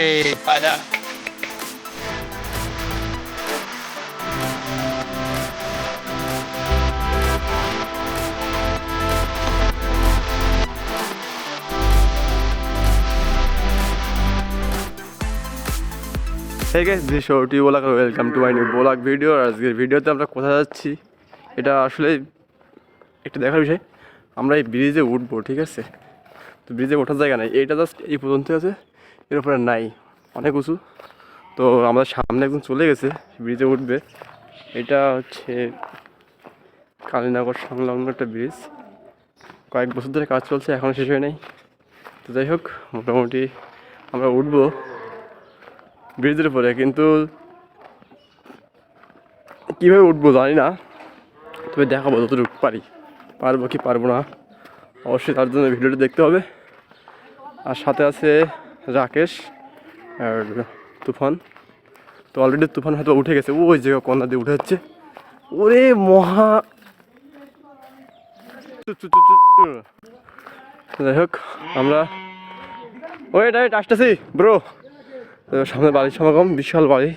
Hey this is Shorty Bolak and welcome to my new Bolak video. আর আজকের ভিডিওতে আমরা কোথায় যাচ্ছি? এটা আসলে একটা দেখার বিষয়। আমরা এই ব্রিজে উঠবো, ঠিক আছে? তো ব্রিজে ওঠার জায়গা নাই। এইটা জাস্ট এই পর্যন্ত আছে। এর উপরে নাই, অনেক উঁচু। তো আমাদের সামনে একজন চলে গেছে, ব্রিজে উঠবে। এটা হচ্ছে কালীনগর সংলগ্ন একটা ব্রিজ। কয়েক বছর ধরে কাজ চলছে এখনও শেষ হয় নাই। তো যাই হোক, মোটামুটি আমরা উঠবো ব্রিজের উপরে। কিন্তু কীভাবে উঠবো জানি না, তবে দেখাবো যতটুকু পারি। পারব কি পারব না, অবশ্যই তার জন্য ভিডিওটা দেখতে হবে। আর সাথে আছে রাকেশ আর তুফান। তো অলরেডি তুফান হয়তো উঠে গেছে। ওই জায়গা কন্যা দিয়ে উঠে যাচ্ছে। ওরে মহা। যাই হোক আমরা ওই ডাইট আসতেছি ব্রো তো সামনে বাড়ির সমাগম বিশাল বাড়ি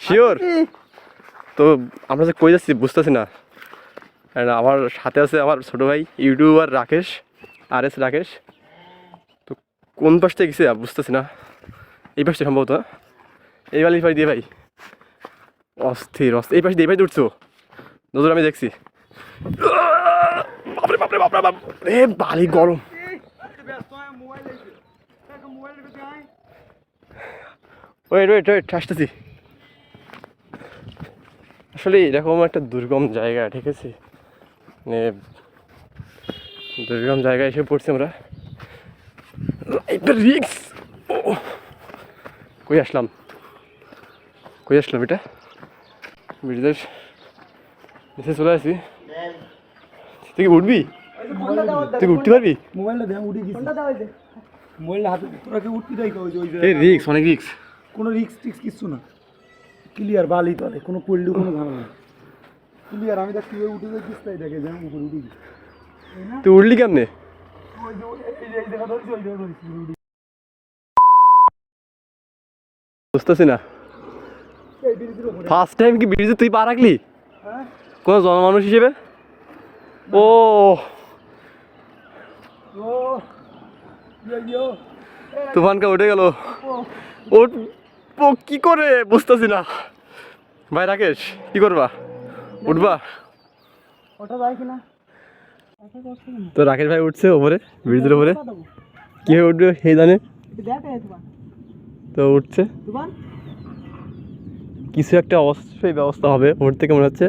শিওর তো আমরা যে কই যাচ্ছি বুঝতেছি না। আমার সাথে আছে আমার ছোট ভাই, youtuber Rakesh R S Rakesh. তো কোন পাশ থেকে গেছে বুঝতেছি না। এই পাশটা সম্ভবত। এই বালি পাশ দিয়ে ভাই। অস্থির অস্থির। এই পাশ দিয়ে ভাই উঠছো নজর আমি দেখছি। বাপরে বাপরে বাপরে বাপরে বালি গরম। ওয়েট ওয়েট ওয়েট আসতেছি। আসলে এরকম একটা দুর্গম জায়গা, ঠিক আছে? দুর্গম জায়গায় এসে পড়ছি আমরা। রিক্স ও কই আসলাম? কই আসলাম এটা? ব্রিজের নিচে চলে আসি তুই কি উঠবি? তুই উঠতে পারবি? মোবাইলটা দেখ উঠে গেছে। মোবাইলটা হাতে তোরা কি উঠবি তাই ওই যে ওই এই রিক্স অনেক রিক্স কোনো রিক্স টিক্স কিচ্ছু না। ক্লিয়ার বালি তলে কোনো পড়লেও কোনো ঝামেলা নেই। ক্লিয়ার আমি দেখ কীভাবে উঠে যাচ্ছিস তাই দেখে যেমন উপরে উঠে তুই উঠলি কেমনে। বুঝতেছি না। ফার্স্ট টাইম কি ব্রিজে তুই পা রাখলি? হ্যাঁ? কোনো জনমানুষ হিসেবে? ও। ও। ইয়ো, ইয়ো। তুফানকে উঠে গেল। ও কি করে? বুঝতেছি না। ভাই রাকেশ কি করবা? উঠবা। ওটা যায় কিনা। তো রাকেশ ভাই উঠছে ওপরে ব্রিজের উপরে কীভাবে উঠবে সে জানে? তো উঠছে। কিছু একটা অবশ্যই ব্যবস্থা হবে ওর থেকে মনে হচ্ছে।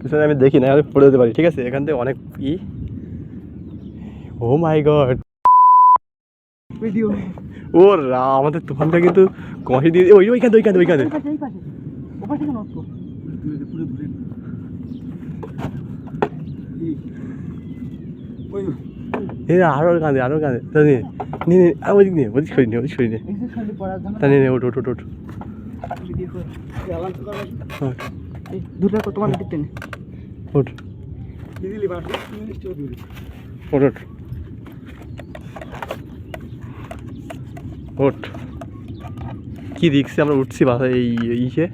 পিছনে আমি দেখি না আমি পড়ে যেতে পারি ঠিক আছে? এখান থেকে অনেক ই। ও মাই গড ভিডিও ও রা আমাদের তুফানটা কিন্তু কমাসি দিয়ে ওই ওইখানে ওইখানে ওইখানে থেকে নষ্ট পুরো দূরে এই আরও কাঁদে আরও কাঁদে তা নিয়ে নে আর নিয়ে ওদিক সরি নে ওদিক সরি নে। তা নিয়ে ওঠ ওঠ ওঠ কত মানে নে কি রিক্সে আমরা উঠছি বাসা এই ইসে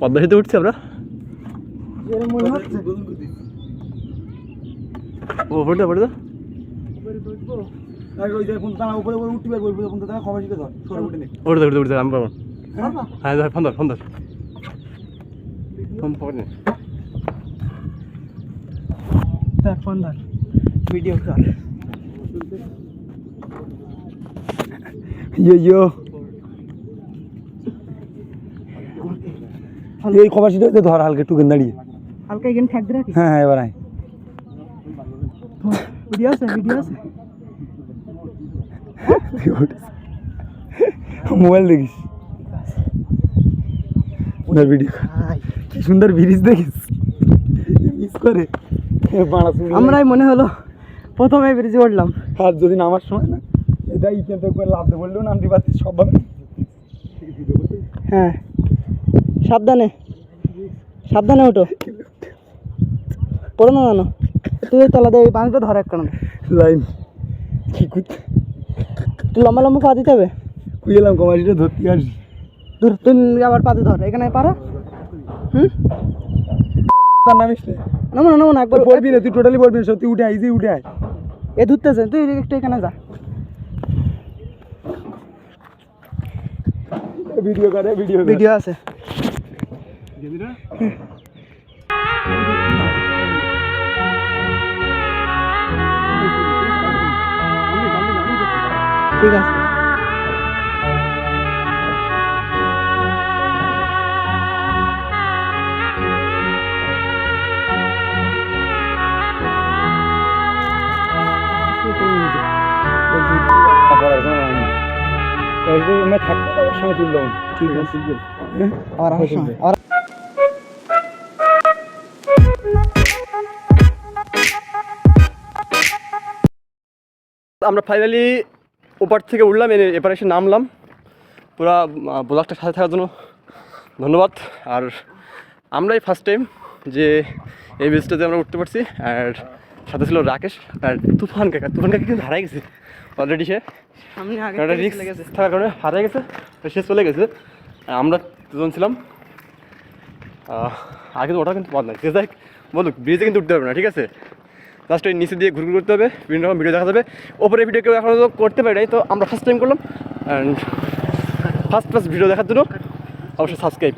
পদ্মা সেতু উঠছি আমরা? উপরে তো উপরে উপরে উঠতে উঠতে উঠতে আমি পাবো। হ্যাঁ ফোন ধর ফোন ধর। ফোন পকড় নে। ফোন ধর। ভিডিও কর ইয়ো ইয়ো। এই খবর শিখে ধর হালকা একটু দাঁড়িয়ে। হালকা এখানে ঠেক রাখি হ্যাঁ হ্যাঁ এবার আয়। ভিডিও আছে ভিডিও আছে। মোবাইল দেখিস। সুন্দর ভিডিও কি সুন্দর ব্রিজ দেখিস। মিস করে। আমরাই মনে হলো প্রথমে ব্রিজে উঠলাম। আর যদি নামার সময় না এটা তো করে লাভ বললেও নামতে পারছিস সব হ্যাঁ। সাবধানে। সাবধানে ওঠো পড়ে না জানো তুই তলা দিয়ে ওই পানিটা ধর এক কারণে লাইন। কি করতে একটু লম্বা লম্বা পা দিতে হবে? কুইলাম কমাটিটা ধরতে আসি দূর তুই আবার পাতে ধর এখানে পারা। হুম? তার নামিস না না না একবার পড়বি না তুই টোটালি পড়বি না সত্যি উঠে আইসি উঠে আয়। এ ধরতেছে তুই একটু এখানে যা। ভিডিও করে ভিডিও ভিডিও আছে। ঠিক আছে। থাকতে সঙ্গে তুললাম ঠিক আছে। আবার আমরা ফাইনালি ওপার থেকে উঠলাম এনে এপারে এসে নামলাম। পুরা ব্লগটার সাথে থাকার জন্য ধন্যবাদ। আর আমরাই ফার্স্ট টাইম যে এই ব্রিজটাতে আমরা উঠতে পারছি। আর সাথে ছিল রাকেশ আর তুফান কাকা। তুফান কাকা কিন্তু হারাই গেছে অলরেডি সে। রিক্স থাকার কারণে হারাই গেছে সে চলে গেছে। আর আমরা দুজন ছিলাম। আগে তো ওটা কিন্তু বাদ নাই। যে যাই বলুক ব্রিজে কিন্তু উঠতে পারবে না ঠিক আছে? লাস্টে নিচে দিয়ে ঘুরঘুর করতে হবে, বিভিন্ন রকম ভিডিও দেখাতে হবে ওপরে ভিডিও কেউ এখন তো করতে পারে তো আমরা ফার্স্ট টাইম করলাম অ্যান্ড ফার্স্ট ফার্স্ট ভিডিও দেখার জন্য অবশ্যই সাবস্ক্রাইব